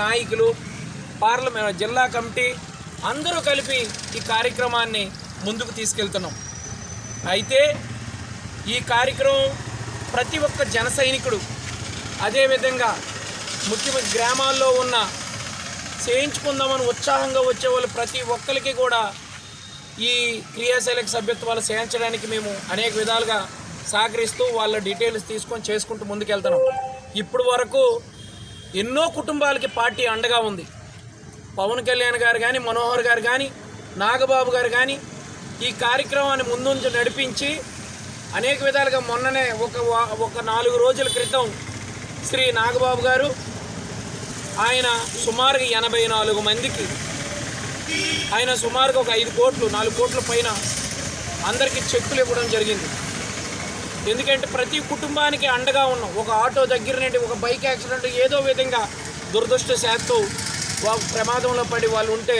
నాయకులు పార్లమెంట్ జిల్లా కమిటీ అందరూ కలిపి ఈ కార్యక్రమాన్ని ముందుకు తీసుకెళ్తున్నాం. అయితే ఈ కార్యక్రమం ప్రతి ఒక్క జన సైనికుడు అదేవిధంగా ముఖ్యమైన గ్రామాల్లో ఉన్న చేయించుకుందామని ఉత్సాహంగా వచ్చే వాళ్ళు ప్రతి ఒక్కరికి కూడా ఈ క్రియాశైలక సభ్యత్వాలు చేయించడానికి మేము అనేక విధాలుగా సహకరిస్తూ వాళ్ళ డీటెయిల్స్ తీసుకొని చేసుకుంటూ ముందుకెళ్తున్నాం. ఇప్పుడు వరకు ఎన్నో కుటుంబాలకి పార్టీ అండగా ఉంది. పవన్ కళ్యాణ్ గారు కానీ మనోహర్ గారు కానీ నాగబాబు గారు కానీ ఈ కార్యక్రమాన్ని ముందుంచి నడిపించి అనేక విధాలుగా మొన్ననే ఒక ఒక నాలుగు రోజుల క్రితం శ్రీ నాగబాబు గారు ఆయన సుమారుగా ఎనభై నాలుగు మందికి ఆయన సుమారుగా ఒక ఐదు కోట్లు నాలుగు కోట్ల పైన అందరికీ చెక్కులు ఇవ్వడం జరిగింది. ఎందుకంటే ప్రతి కుటుంబానికి అండగా ఉన్నాం. ఒక ఆటో దగ్గర నుండి ఒక బైక్ యాక్సిడెంట్ ఏదో విధంగా దురదృష్టశాత్తు వా ప్రమాదంలో పడి వాళ్ళు ఉంటే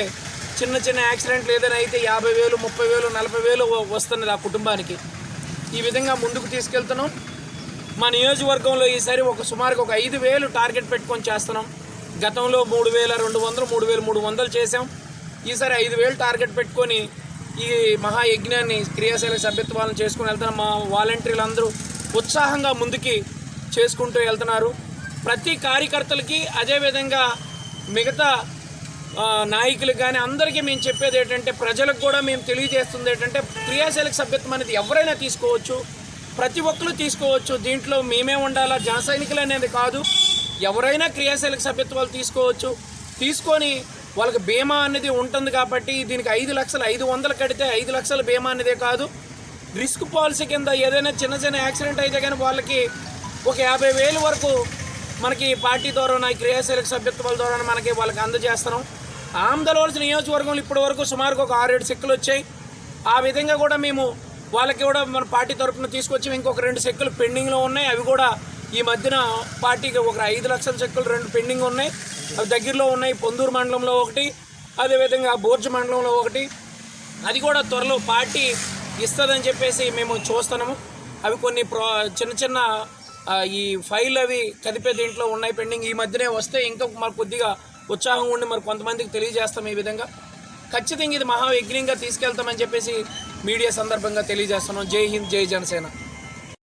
చిన్న చిన్న యాక్సిడెంట్లు ఏదైనా అయితే యాభై వేలు ముప్పై వేలు నలభై వేలు వస్తున్నది ఆ కుటుంబానికి. ఈ విధంగా ముందుకు తీసుకెళ్తున్నాం. మా నియోజకవర్గంలో ఈసారి ఒక సుమారుగా ఒక ఐదు వేలు టార్గెట్ పెట్టుకొని చేస్తున్నాం. గతంలో మూడు వేల రెండు వందలు మూడు వేలు మూడు వందలు చేసాం ఈసారి ఐదు వేలు టార్గెట్ పెట్టుకొని ఈ మహాయజ్ఞాన్ని క్రియాశీల సభ్యత్వాలను చేసుకుని వెళ్తున్న మా వాలంటీర్లు అందరూ ఉత్సాహంగా ముందుకి చేసుకుంటూ వెళ్తున్నారు. ప్రతి కార్యకర్తలకి అదేవిధంగా మిగతా నాయకులకు కానీ అందరికీ మేము చెప్పేది ఏంటంటే ప్రజలకు కూడా మేము తెలియజేస్తుంది ఏంటంటే క్రియాశీలక సభ్యత్వం అనేది ఎవరైనా తీసుకోవచ్చు ప్రతి ఒక్కరు తీసుకోవచ్చు. దీంట్లో మేమే ఉండాలా? జన సైనికులు అనేది కాదు. ఎవరైనా క్రియాశీలక సభ్యత్వాలు తీసుకోవచ్చు. తీసుకొని వాళ్ళకి బీమా అనేది ఉంటుంది కాబట్టి దీనికి ఐదు లక్షలు ఐదు వందలు కడితే ఐదు లక్షల బీమా అనేదే కాదు. రిస్క్ పాలసీ కింద ఏదైనా చిన్న చిన్న యాక్సిడెంట్ అయితే కానీ వాళ్ళకి ఒక యాభై వేలు వరకు మనకి పార్టీ ద్వారా క్రియాశీలక సభ్యత్వాల ద్వారా మనకి వాళ్ళకి అందజేస్తున్నాం. ఆమదలవలసిన నియోజకవర్గంలో ఇప్పటి వరకు సుమారుగా ఒక ఆరేడు సెక్కులు వచ్చాయి. ఆ విధంగా కూడా మేము వాళ్ళకి కూడా మన పార్టీ తరఫున తీసుకొచ్చి ఇంకొక రెండు సెక్కులు పెండింగ్లో ఉన్నాయి. అవి కూడా ఈ మధ్యన పార్టీకి ఒక ఐదు లక్షల చెక్కులు రెండు పెండింగ్ ఉన్నాయి. అవి దగ్గరలో ఉన్నాయి. పొందూరు మండలంలో ఒకటి అదేవిధంగా బోర్జు మండలంలో ఒకటి. అది కూడా త్వరలో పార్టీ ఇస్తుందని చెప్పేసి మేము చూస్తున్నాము. అవి కొన్ని ప్రో చిన్న చిన్న ఈ ఫైల్ అవి కదిపే దీంట్లో ఉన్నాయి పెండింగ్. ఈ మధ్యనే వస్తే ఇంకా మాకు కొద్దిగా ఉత్సాహం ఉండి మరి కొంతమందికి తెలియజేస్తాం ఈ విధంగా. ఖచ్చితంగా ఇది మహాయజ్ఞంగా తీసుకెళ్తామని చెప్పేసి మీడియా సందర్భంగా తెలియజేస్తున్నాం. జై హింద్ జై జనసేన.